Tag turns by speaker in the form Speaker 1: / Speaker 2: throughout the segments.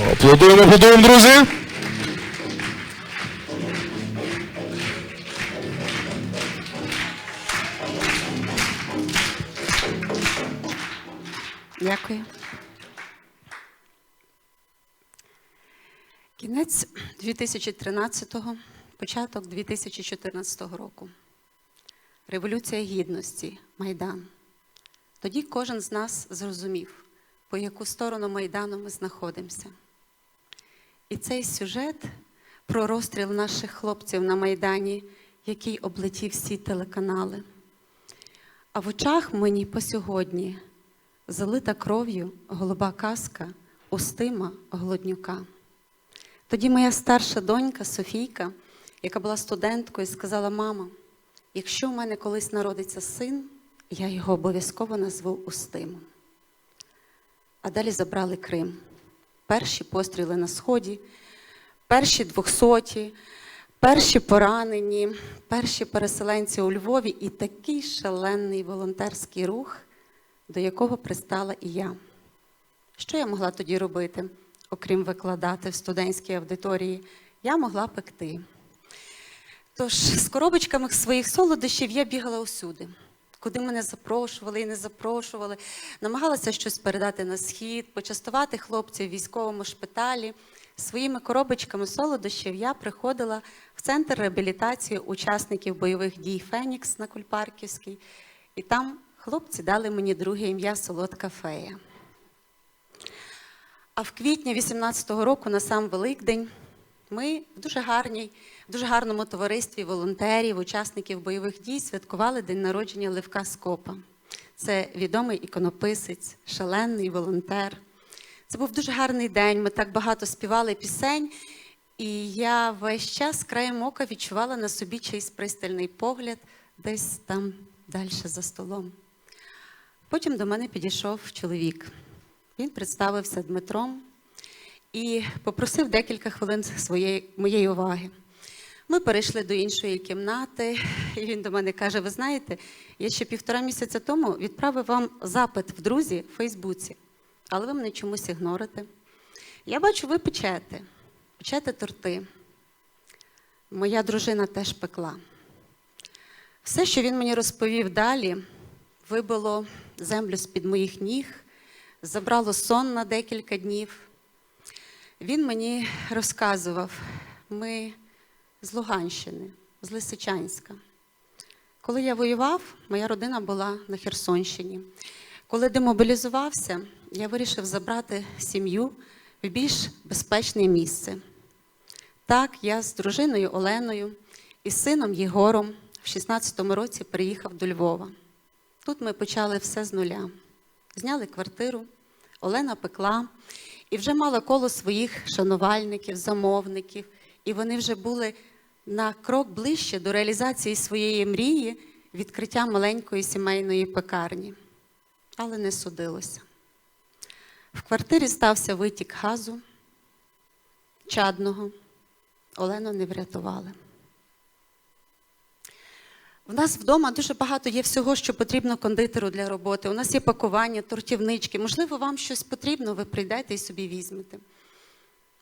Speaker 1: Аплодуємо, аплодуємо, друзі.
Speaker 2: Дякую. Кінець 2013-го, початок 2014 року. Революція Гідності, Майдан. Тоді кожен з нас зрозумів, по яку сторону Майдану ми знаходимося. І цей сюжет про розстріл наших хлопців на Майдані, який облетів всі телеканали. А в очах мені по сьогодні залита кров'ю голуба казка Устима Голоднюка. Тоді моя старша донька Софійка, яка була студенткою, сказала: мама, якщо в мене колись народиться син, я його обов'язково назву Устимом. А далі забрали Крим. Перші постріли на Сході, перші двохсоті, перші поранені, перші переселенці у Львові і такий шалений волонтерський рух, до якого пристала і я. Що я могла тоді робити, окрім викладати в студентській аудиторії? Я могла пекти. Тож з коробочками своїх солодощів я бігала усюди, куди мене запрошували і не запрошували. Намагалася щось передати на схід, почастувати хлопців в військовому шпиталі. Своїми коробочками солодощів я приходила в центр реабілітації учасників бойових дій Фенікс на Кульпарківській, і там хлопці дали мені друге ім'я Солодка фея. А в квітні 18-го року, на сам Великдень, ми в дуже гарній, в дуже гарному товаристві волонтерів, учасників бойових дій святкували день народження Левка Скопа. Це відомий іконописець, шалений волонтер. Це був дуже гарний день. Ми так багато співали пісень, і я весь час краєм ока відчувала на собі чийсь пристальний погляд десь там далі за столом. Потім до мене підійшов чоловік. Він представився Дмитром і попросив декілька хвилин своєї, моєї уваги. Ми перейшли до іншої кімнати, і він до мене каже: Ви знаєте, я ще півтора місяця тому відправив вам запит в друзі в Фейсбуці, але ви мене чомусь ігнорите. Я бачу, ви печете, печете торти. Моя дружина теж пекла. Все, що він мені розповів далі, вибило землю з-під моїх ніг, забрало сон на декілька днів. Він мені розказував, ми з Луганщини, з Лисичанська. Коли я воював, моя родина була на Херсонщині. Коли демобілізувався, я вирішив забрати сім'ю в більш безпечне місце. Так, я з дружиною Оленою і сином Єгором в 16-му році приїхав до Львова. Тут ми почали все з нуля. Зняли квартиру, Олена пекла і вже мала коло своїх шанувальників, замовників, і вони вже були на крок ближче до реалізації своєї мрії відкриття маленької сімейної пекарні. Але не судилося. В квартирі стався витік газу, чадного. Олену не врятували. У нас вдома дуже багато є всього, що потрібно кондитеру для роботи. У нас є пакування, тортівнички. Можливо, вам щось потрібно, ви прийдете і собі візьмете.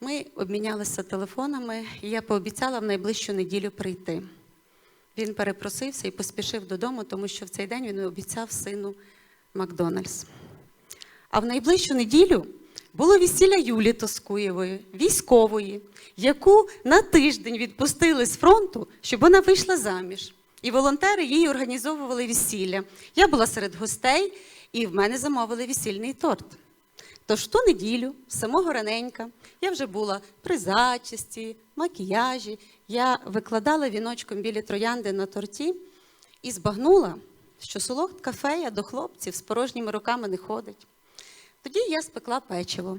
Speaker 2: Ми обмінялися телефонами, і я пообіцяла в найближчу неділю прийти. Він перепросився і поспішив додому, тому що в цей день він обіцяв сину Макдональдс. А в найближчу неділю було весілля Юлі Тоскуєвої, військової, яку на тиждень відпустили з фронту, щоб вона вийшла заміж. І волонтери їй організовували весілля. Я була серед гостей, і в мене замовили весільний торт. Тож ту неділю, самого раненька, я вже була при зачисті, макіяжі. Я викладала віночком білі троянди на торті і збагнула, що солодка фея до хлопців з порожніми руками не ходить. Тоді я спекла печиво.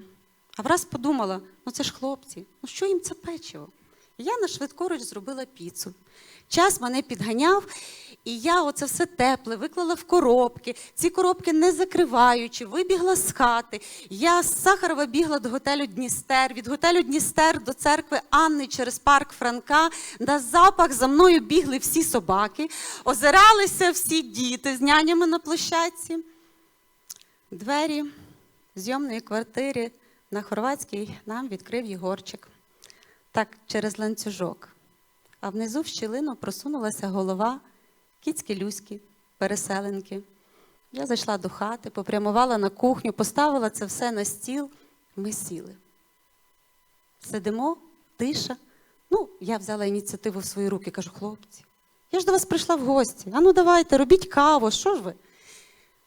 Speaker 2: А враз подумала: ну це ж хлопці, ну що їм це печиво? І я на швидкоруч зробила піцу. Час мене підганяв, і я оце все тепле виклала в коробки. Ці коробки не закриваючи, вибігла з хати. Я з Сахарова бігла до готелю Дністер, від готелю Дністер до церкви Анни через парк Франка. На запах за мною бігли всі собаки, озиралися всі діти з нянями на площадці. Двері зйомної квартири на хорватський нам відкрив Єгорчик. Так, через ланцюжок. А внизу в щілину просунулася голова кіцьки Люськи, переселенки. Я зайшла до хати, попрямувала на кухню, поставила це все на стіл. Ми сіли. Сидимо, тиша. Ну, я взяла ініціативу в свої руки, кажу, хлопці, я ж до вас прийшла в гості. А ну давайте, робіть каву, що ж ви?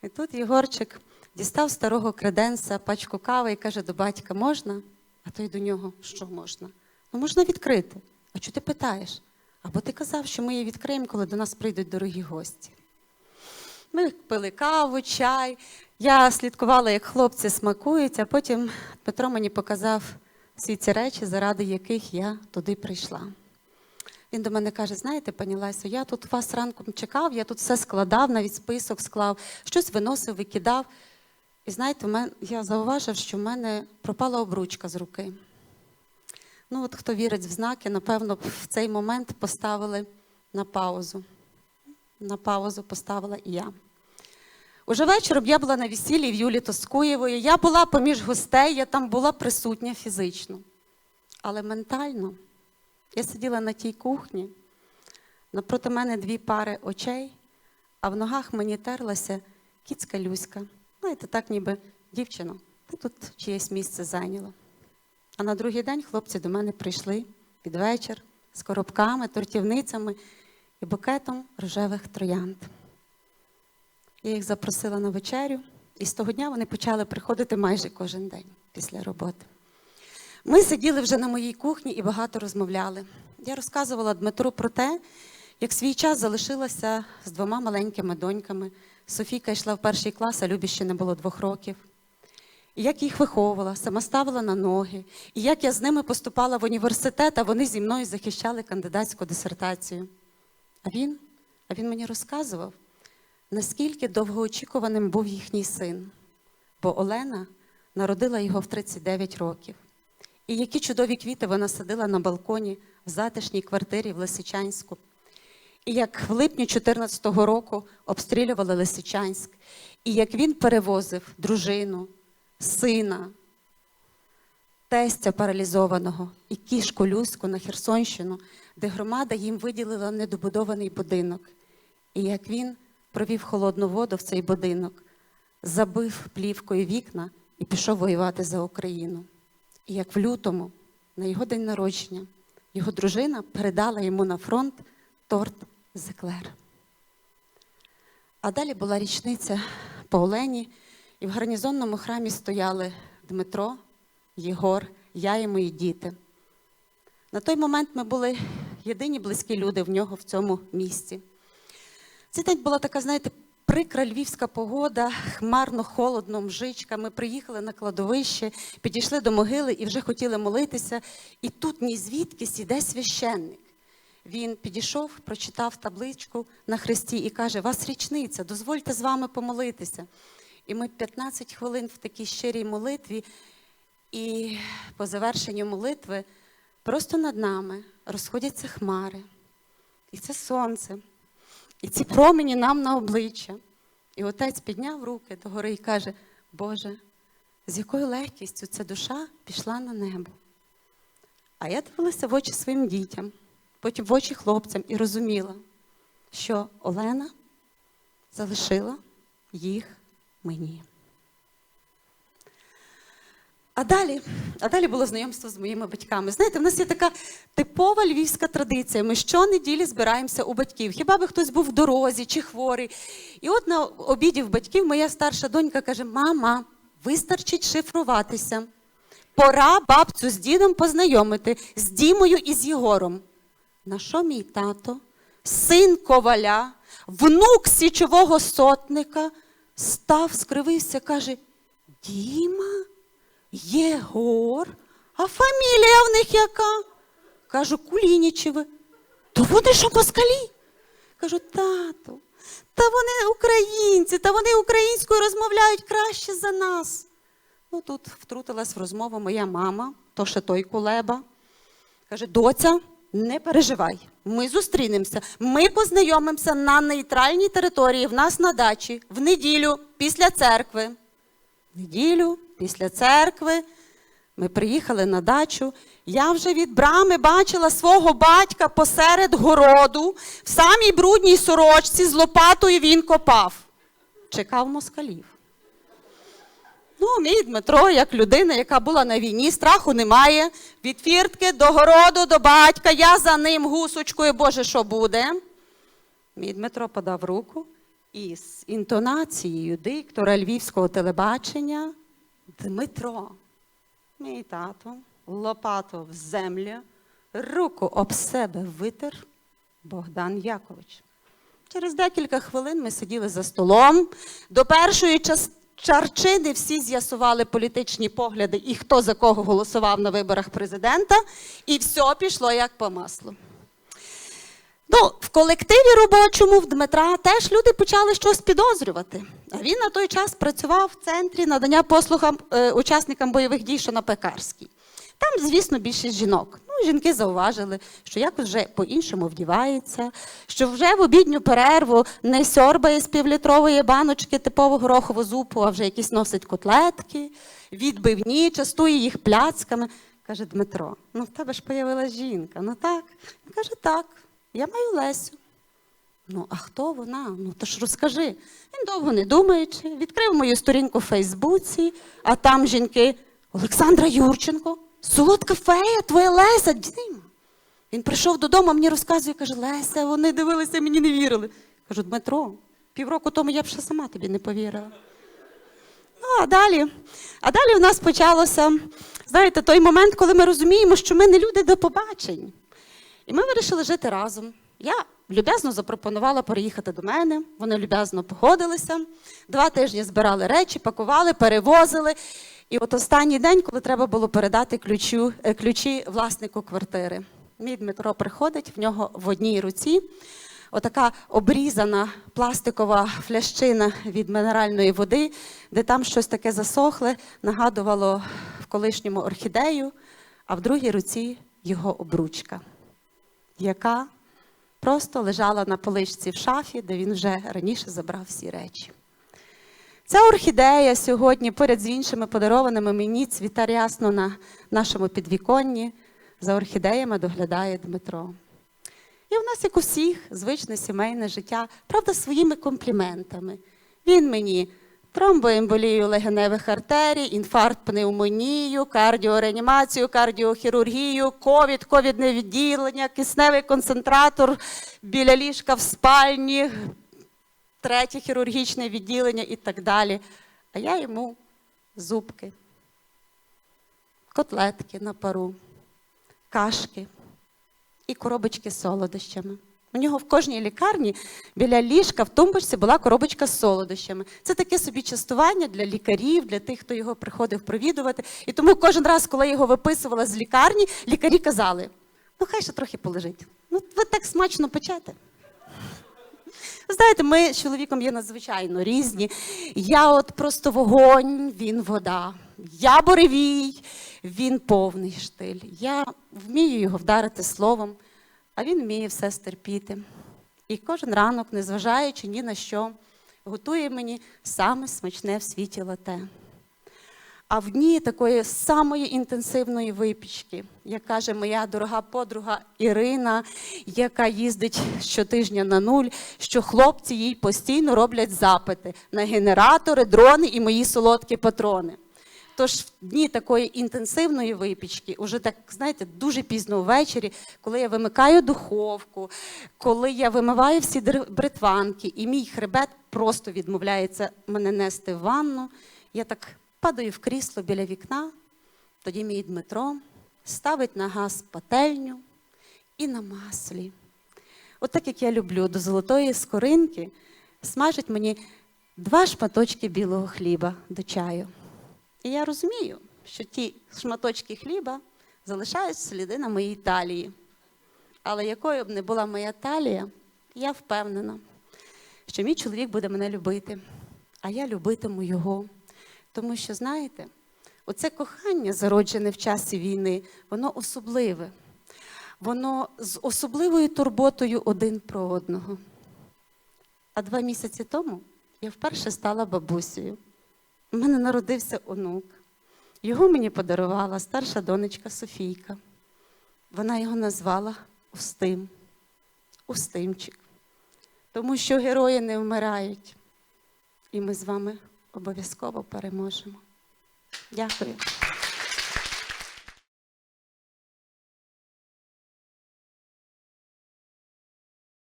Speaker 2: І тут Єгорчик дістав старого креденса, пачку кави і каже до батька, можна? А той до нього, що можна? Ну, можна відкрити. А чого ти питаєш? Або ти казав, що ми її відкриємо, коли до нас прийдуть дорогі гості. Ми пили каву, чай. Я слідкувала, як хлопці смакують, а потім Петро мені показав всі ці речі, заради яких я туди прийшла. Він до мене каже: знаєте, пані Лесю, я тут вас ранком чекав, я тут все складав, навіть список склав, щось виносив, викидав. І знаєте, я зауважив, що в мене пропала обручка з руки. Ну, от хто вірить в знаки, напевно, в цей момент поставили на паузу. На паузу поставила і я. Уже вечором я була на весіллі в Юлі Тоскуєвої. Я була поміж гостей, я там була присутня фізично. Але ментально я сиділа на тій кухні, напроти мене дві пари очей, а в ногах мені терлася кіцька Люська. Знаєте, так ніби дівчино, ти тут чиєсь місце зайняла. А на другий день хлопці до мене прийшли під вечір з коробками, тортівницями і букетом рожевих троянд. Я їх запросила на вечерю, і з того дня вони почали приходити майже кожен день після роботи. Ми сиділи вже на моїй кухні і багато розмовляли. Я розказувала Дмитру про те, як свій час залишилася з двома маленькими доньками. Софійка йшла в перший клас, а Любі ще не було двох років. І як їх виховувала, сама ставила на ноги, і як я з ними поступала в університет, а вони зі мною захищали кандидатську дисертацію. А він, а він мені розказував, наскільки довгоочікуваним був їхній син, бо Олена народила його в 39 років. І які чудові квіти вона садила на балконі в затишній квартирі в Лисичанську. І як в липні 2014 року обстрілювали Лисичанськ, і як він перевозив дружину, сина, тестя паралізованого і кішку Люську на Херсонщину, де громада їм виділила недобудований будинок. І як він провів холодну воду в цей будинок, забив плівкою вікна і пішов воювати за Україну. І як в лютому, на його день народження, його дружина передала йому на фронт торт з еклер. А далі була річниця по Олені, і в гарнізонному храмі стояли Дмитро, Єгор, я і мої діти. На той момент ми були єдині близькі люди в нього в цьому місці. Цей день була така, знаєте, прикра львівська погода, хмарно, холодно, мжичка. Ми приїхали на кладовище, підійшли до могили і вже хотіли молитися. І тут ні звідкись іде священник. Він підійшов, прочитав табличку на хресті і каже: Вас річниця, дозвольте з вами помолитися. І ми 15 хвилин в такій щирій молитві, і по завершенню молитви просто над нами розходяться хмари, і це сонце, і ці промені нам на обличчя. І отець підняв руки догори і каже: Боже, з якою легкістю ця душа пішла на небо. А я дивилася в очі своїм дітям, потім в очі хлопцям і розуміла, що Олена залишила їх мені. А далі, а далі було знайомство з моїми батьками. Знаєте, в нас є така типова львівська традиція. Ми щонеділі збираємося у батьків. Хіба би хтось був в дорозі чи хворий. І от на обіді в батьків моя старша донька каже: Мама, вистачить шифруватися. Пора бабцю з дідом познайомити з Дімою і з Єгором. На що мій тато, син коваля, внук січового сотника, став, скривився, каже: Діма, Єгор, а фамілія в них яка? Кажу, Кулінічеве. То вони що москалі? Кажу, тату, та вони українці, та вони українською розмовляють краще за нас. Ну, тут втрутилась в розмову моя мама, то ще той кулеба. Каже, доця, не переживай, ми зустрінемося, ми познайомимося на нейтральній території, в нас на дачі, в неділю, після церкви. В неділю, після церкви, Ми приїхали на дачу. Я вже від брами бачила свого батька посеред городу, в самій брудній сорочці з лопатою він копав. Чекав москалів. Ну, мій Дмитро, як людина, яка була на війні, страху немає. Від фіртки до городу, до батька, я за ним гусочкою, Боже, що буде? Мій Дмитро подав руку і з інтонацією диктора львівського телебачення Дмитро, мій тато, лопату в землю, руку об себе витер Богдан Якович. Через декілька хвилин ми сиділи за столом. До першої час... чарчини всі з'ясували політичні погляди і хто за кого голосував на виборах президента, і все пішло як по маслу. Ну, в колективі робочому в Дмитра теж люди почали щось підозрювати. А він на той час працював в центрі надання послугам е, учасникам бойових дій, що на Пекарській. Там, звісно, більшість жінок. Ну, жінки зауважили, що якось вже по-іншому вдівається, що вже в обідню перерву не сьорбає з півлітрової баночки типового горохового зупу, а вже якісь носить котлетки, відбивні, частує їх пляцками. Каже Дмитро: ну в тебе ж появилась жінка. Ну так. Він каже, так, я маю Лесю. Ну, а хто вона? Ну, то ж розкажи. Він довго не думаючи, відкрив мою сторінку в Фейсбуці, а там жінки Олександра Юрченко, солодка фея, твоя Леся. Діма. Він прийшов додому, а мені розказує, каже, Леся, вони дивилися, мені не вірили. Кажу, Дмитро, півроку тому я б ще сама тобі не повірила. Ну, а далі, а далі у нас почалося, знаєте, той момент, коли ми розуміємо, що ми не люди до побачень. І ми вирішили жити разом. Я люб'язно запропонувала переїхати до мене. Вони люб'язно погодилися. Два тижні збирали речі, пакували, перевозили. І от останній день, коли треба було передати ключу, е, ключі власнику квартири, мій Дмитро приходить, в нього в одній руці отака обрізана пластикова флящина від мінеральної води, де там щось таке засохле, нагадувало в колишньому орхідею, а в другій руці його обручка яка просто лежала на поличці в шафі, де він вже раніше забрав всі речі. Ця орхідея сьогодні, поряд з іншими подарованими мені, цвіта рясно на нашому підвіконні. За орхідеями доглядає Дмитро. І в нас, як у всіх, звичне сімейне життя, правда, своїми компліментами. Він мені тромбоемболію легеневих артерій, інфаркт пневмонію, кардіореанімацію, кардіохірургію, ковід, ковідне відділення, кисневий концентратор біля ліжка в спальні, третє хірургічне відділення і так далі. А я йому зубки, котлетки на пару, кашки і коробочки з солодощами. У нього в кожній лікарні біля ліжка в тумбочці була коробочка з солодощами. Це таке собі частування для лікарів, для тих, хто його приходив провідувати. І тому кожен раз, коли його виписувала з лікарні, лікарі казали: ну хай ще трохи полежить. Ну, ви так смачно печете. Знаєте, ми з чоловіком є надзвичайно різні. Я от просто вогонь, він вода. Я буревій, він повний штиль. Я вмію його вдарити словом, а він вміє все стерпіти. І кожен ранок, незважаючи ні на що, готує мені саме смачне в світі лате. А в дні такої самої інтенсивної випічки, як каже моя дорога подруга Ірина, яка їздить щотижня на нуль, що хлопці їй постійно роблять запити на генератори, дрони і мої солодкі патрони. Тож в дні такої інтенсивної випічки, уже так, знаєте, дуже пізно ввечері, коли я вимикаю духовку, коли я вимиваю всі бритванки, і мій хребет просто відмовляється мене нести в ванну, я так падаю в крісло біля вікна, тоді мій Дмитро ставить на газ пательню і на маслі. От так як я люблю до золотої скоринки, смажить мені два шматочки білого хліба до чаю. І я розумію, що ті шматочки хліба залишають сліди на моїй талії. Але якою б не була моя талія, я впевнена, що мій чоловік буде мене любити, а я любитиму його. Тому що, знаєте, оце кохання, зароджене в часі війни, воно особливе. Воно з особливою турботою один про одного. А два місяці тому я вперше стала бабусею. У мене народився онук. Його мені подарувала старша донечка Софійка. Вона його назвала Устим. Устимчик. Тому що герої не вмирають. І ми з вами обов'язково переможемо. Дякую.